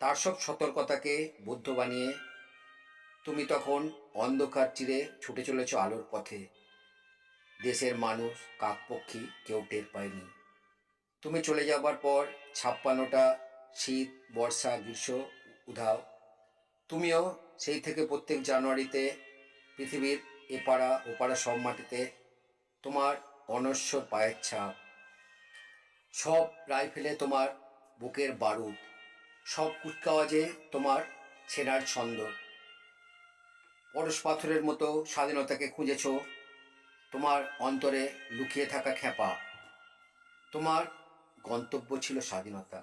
তার সব সতর্কতাকে বুদ্ধ বানিয়ে তুমি তখন অন্ধকার চিরে ছুটে চলেছ আলোর পথে। দেশের মানুষ, কাকপক্ষী কেউ টের পায়নি। তুমি চলে যাবার পর ছাপ্পান্নটা শীত, বর্ষা, গ্রীষ্ম, উধাও। তুমিও সেই থেকে প্রত্যেক জানুয়ারিতে পৃথিবীর এপাড়া ওপাড়া সব মাটিতে তোমার অনশ্বর পায়ের ছাপ। সব রাইফেলে তোমার বুকের বারুদ। সব কুচকাওয়াজে তোমার ছেঁড়ার ছন্দ। পরশ পাথরের মতো স্বাধীনতাকে খুঁজেছ, তোমার অন্তরে লুকিয়ে থাকা খেপা তোমার গন্তব্য ছিল স্বাধীনতা।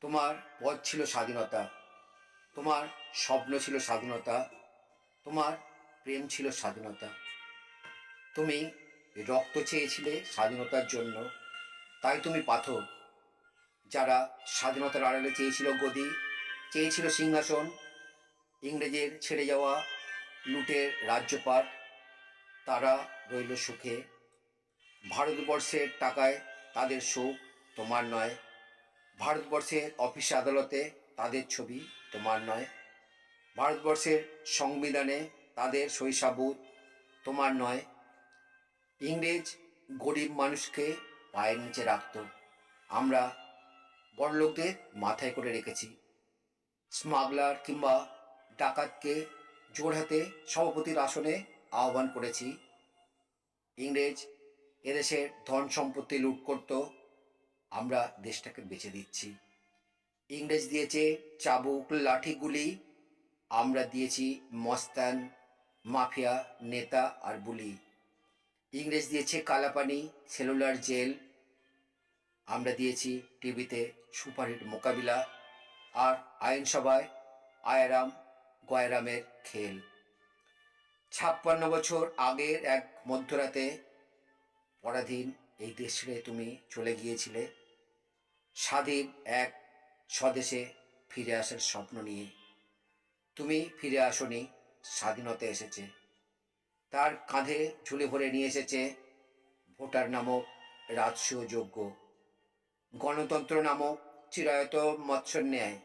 তোমার পথ ছিল স্বাধীনতা। তোমার স্বপ্ন ছিল স্বাধীনতা। তোমার প্রেম ছিল স্বাধীনতা। তুমি রক্ত চেয়েছিলে স্বাধীনতার জন্য। তাই তুমি পাথর। যারা স্বাধীনতার আড়ালে চেয়েছিল গদি, চেয়েছিল সিংহাসন, ইংরেজের ছেড়ে যাওয়া, লুটের রাজ্যপাট, তারা রইল সুখে। ভারতবর্ষের টাকায় তাদের সুখ তোমার নয়। ভারতবর্ষের অফিস আদালতে তাদের ছবি তোমার নয়। ভারতবর্ষের সংবিধানে তাদের শৈশাবুত তোমার নয়। ইংরেজ গরিব মানুষকে পায়ের নিচে রাখত। আমরা বড়লোকদের মাথায় করে রেখেছি। স্মাগলার কিংবা ডাকাতকে জোড়হাতে সভাপতির আসনে আহ্বান করেছি। ইংরেজ এদেশের ধন সম্পত্তি লুট করত, আমরা দেশটাকে বেঁচে দিচ্ছি। ইংরেজ দিয়েছে চাবুক, লাঠিগুলি, আমরা দিয়েছি মস্তান, মাফিয়া, নেতা আর বুলি। ইংরেজ দিয়েছে কালাপানি, সেলুলার জেল আমরা দিয়েছি টিভিতে সুপারহিট মোকাবিলা আর আইনসভায় আয়ারাম গয়রামের খেল। ছাপ্পান্ন বছর আগের এক মধ্যরাতে পরাধীন এই দেশ তুমি চলে গিয়েছিলে। স্বাধীন এক স্বদেশে ফিরে আসার স্বপ্ন নিয়ে। তুমি ফিরে আসনি, স্বাধীনতা এসেছে। তার কাঁধে ঝুলে ভরে নিয়ে এসেছে ভোটার নামক রাজসীয় যোগ্য গণতন্ত্র নামক চিরায়ত মৎস্য ন্যায়।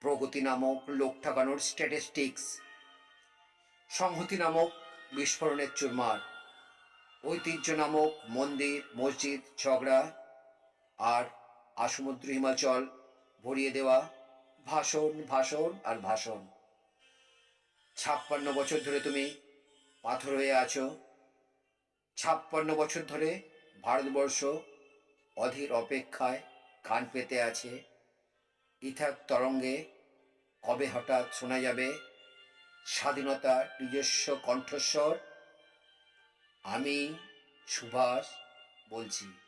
প্রগতি নামক লোক ঠাকানোর স্ট্যাটিস্টিক্স সংহতি নামক বিস্ফোরণের চুরমার। ঐতিহ্য নামক মন্দির, মসজিদ, ঝগড়া আর আসমুদ্র হিমাচল ভরিয়ে দেওয়া ভাষণ ভাষণ আর ভাষণ। ছাপ্পান্ন বছর ধরে তুমি পাথর হয়ে আছো। ছাপ্পান্ন বছর ধরে ভারতবর্ষ অধীর অপেক্ষায় কান পেতে আছে। ইথার তরঙ্গে কবে হঠাৎ শোনা যাবে স্বাধীনতার নিজস্ব কণ্ঠস্বর? আমি সুভাষ বলছি।